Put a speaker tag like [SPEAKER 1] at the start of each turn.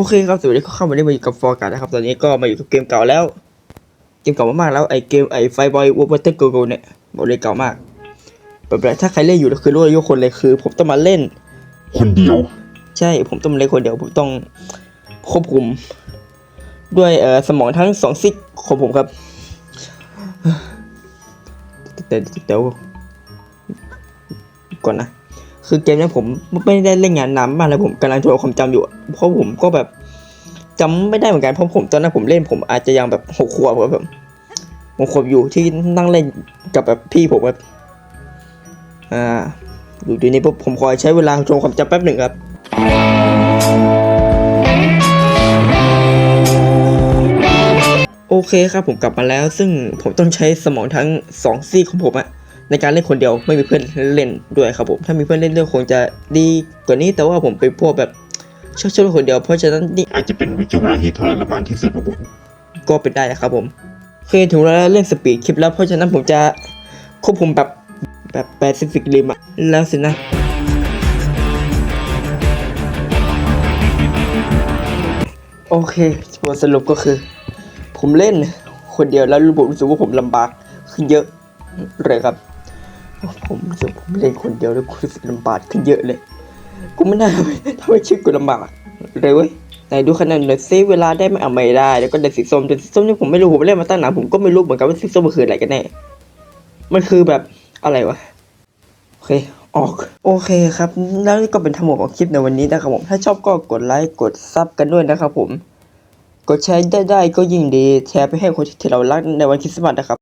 [SPEAKER 1] โอเคครับสวัสดีครับเข้ามาได้มาอยู่กับฟอร์การ์ดนะครับ ตอนนี้ก็มาอยู่กับเกมเก่าแล้ว เกมเก่ามากๆแล้วไอเกมไอไฟบอยวอร์เตอร์โกโกเนี่ยบอกเลยเก่ามากแบบถ้าใครเล่นอยู่ก็คือรู้อายุคนเลยคือ ผมต้องมาเล่น
[SPEAKER 2] คนเดียว
[SPEAKER 1] ใช่ผมต้องมาเล่นคนเดียวผมต้องควบคุม ด้วยเอ่อสมองทั้งสองซิกของผมครับแต่เดี๋ยวก่อนนะ คือเกมนี้ผมไม่ได้เล่นงานนานมากแล้วผมกำลังทวนความจำอยู่ เพราะผมก็แบบจำไม่ได้เหมือนกันเพราะผมตอนนั้นผมเล่นผมอาจจะยังแบบหกขวบแบบหกขวบอยู่ที่นั่งเล่นกับแบบพี่ผมแบบอ่าอยู่ดีนี้ปุ๊บผมขอยใช้เวลาทวนความจำแป๊บหนึ่งครับโอเคครับผมกลับมาแล้ว ซึ่งผมต้องใช้สมองทั้งสองซีกของผมอะ ในการเล่นคนเดียวไม่มีเพื่อนเล่นด้วยครับผมถ้ามีเพื่อนเล่นด้วยคงจะดีกว่านี้แต่ว่าผมเป็นพวกแบบชอบชอบเล่นคนเดียวเพราะฉะนั้นนี่
[SPEAKER 2] อาจจะเป็นวิจารณ์ที่ทรมานที่สุดของผม
[SPEAKER 1] ก็เป็นได้นะครับผมเคยถึงเวลาเล่นสปีดคลิปแล้วเพราะฉะนั้นผมจะควบคุมแบบแบบแปซิฟิกริมอะแล้วสินะโอเคบทสรุปก็คือ ผมเล่นคนเดียวแล้วรู้รู้สึกว่าผมลำบากขึ้นเยอะเลยครับ ผมรู้สึกผมเล่นคนเดียวแล้วกูรู้สึกลำบากขึ้นเยอะเลย กูไม่น่าทำไมทำไมชื่อกูลำบากเลยเว้ยไหนดูคะแนนหน่อยซิเวลาได้ไหม่เอาไม่ได้ แล้วก็ได้สีส้มแต่สีส้มนี่ผมไม่รู้ผมเล่นมาตั้งนานผมก็ไม่รู้เหมือนกันว่าสีส้มมันคืออะไรกันแน่ มันคือแบบอะไรวะ โอเคออกโอเคครับ แล้วนี่ก็เป็นทั้งหมดของคลิปในวันนี้นะครับผม ถ้าชอบก็กดไลค์กดซับกันด้วยนะครับผม กดแชร์ได้ได้ก็ยิ่งดี แชร์ไปให้คนที่เรารักในวันคริสต์มาสนะครับ